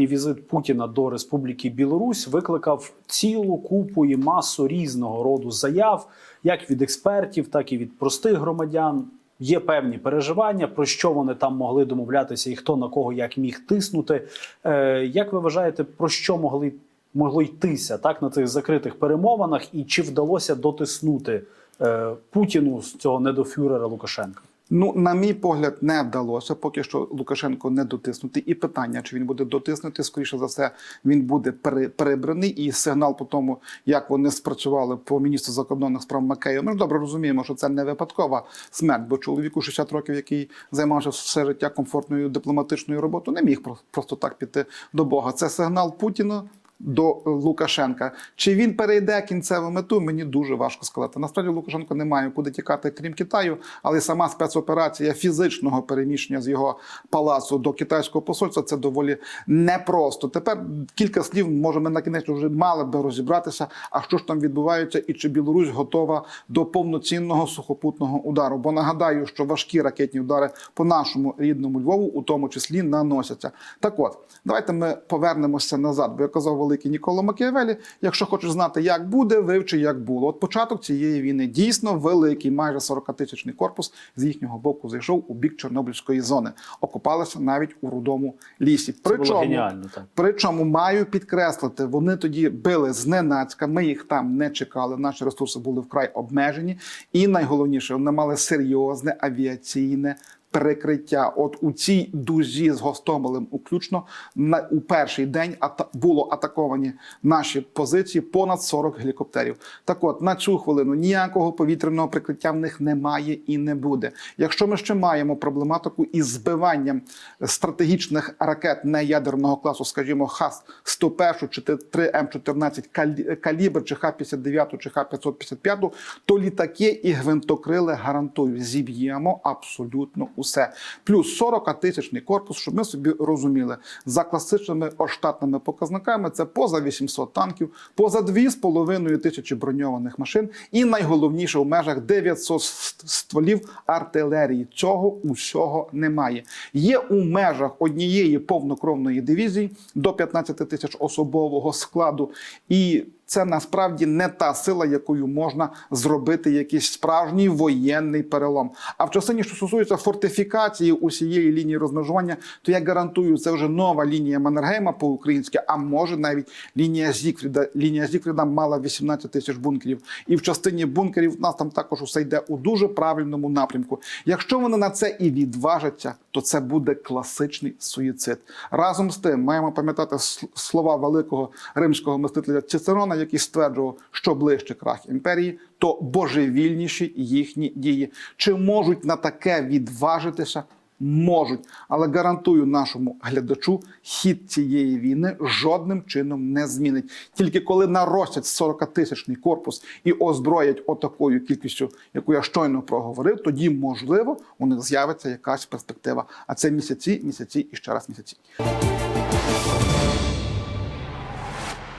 Візит Путіна до Республіки Білорусь викликав цілу купу і масу різного роду заяв, як від експертів, так і від простих громадян. Є певні переживання, про що вони там могли домовлятися, і хто на кого як міг тиснути. Е, як ви вважаєте, про що могли могло йтися так на цих закритих перемовинах, і чи вдалося дотиснути е, Путіну з цього недофюрера Лукашенка? Ну, на мій погляд, не вдалося. Поки що Лукашенко не дотиснути. І питання, чи він буде дотиснути, скоріше за все, він буде пере- перебраний. І сигнал по тому, як вони спрацювали по міністру закордонних справ Макею. Ми ж добре розуміємо, що це не випадкова смерть, бо чоловіку 60 років, який займався все життя комфортною дипломатичною роботою, не міг просто так піти до Бога. Це сигнал Путіна. До Лукашенка чи він перейде кінцеву мету? Мені дуже важко сказати. Насправді Лукашенко не має куди тікати, крім Китаю, але сама спецоперація фізичного переміщення з його палацу до китайського посольства це доволі непросто. Тепер кілька слів, може, ми на кінець вже мали би розібратися, а що ж там відбувається, і чи Білорусь готова до повноцінного сухопутного удару. Бо нагадаю, що важкі ракетні удари по нашому рідному Львову, у тому числі, наносяться. Так от, давайте ми повернемося назад. Бо я казав великий Ніколо Макіавелі, якщо хочеш знати, як буде, вивчи, як було. От початок цієї війни дійсно великий, майже 40-тисячний корпус з їхнього боку зайшов у бік Чорнобильської зони. Окупалися навіть у рудому лісі. Так. Причому маю підкреслити, вони тоді били зненацька. Ми їх там не чекали. Наші ресурси були вкрай обмежені, і найголовніше, вони мали серйозне авіаційне. Перекриття, от у цій дузі з Гостомелем, включно на у перший день ата було атаковані наші позиції понад 40 гелікоптерів. Так, от на цю хвилину ніякого повітряного прикриття в них немає і не буде. Якщо ми ще маємо проблематику із збиванням стратегічних ракет неядерного класу, скажімо, Х-101 чи Т-3М14 калі- калібр, чи Х-59, чи Х-555, то літаки і гвинтокрили гарантую зіб'ємо абсолютно усе. Плюс 40-тисячний корпус, щоб ми собі розуміли, за класичними оштатними показниками це поза 800 танків, поза 2,5 тисячі броньованих машин, і найголовніше у межах 900 стволів артилерії. Цього усього немає. Є у межах однієї повнокровної дивізії до 15 тисяч особового складу. І це насправді не та сила, якою можна зробити якийсь справжній воєнний перелом. А в частині, що стосується фортифікації усієї лінії розмежування, то я гарантую, це вже нова лінія Маннергейма по-українськи, а може навіть лінія Зікфріда. Лінія Зікфріда мала 18 тисяч бункерів. І в частині бункерів в нас там також усе йде у дуже правильному напрямку. Якщо вони на це і відважаться, то це буде класичний суїцид. Разом з тим маємо пам'ятати слова великого римського мислителя Цицерона, який стверджував, що ближче крах імперії, то божевільніші їхні дії. Чи можуть на таке відважитися? Можуть, але гарантую нашому глядачу, хід цієї війни жодним чином не змінить. Тільки коли наростять 40-тисячний корпус і озброять отакою кількістю, яку я щойно проговорив, тоді можливо у них з'явиться якась перспектива. А це місяці, місяці і ще раз місяці.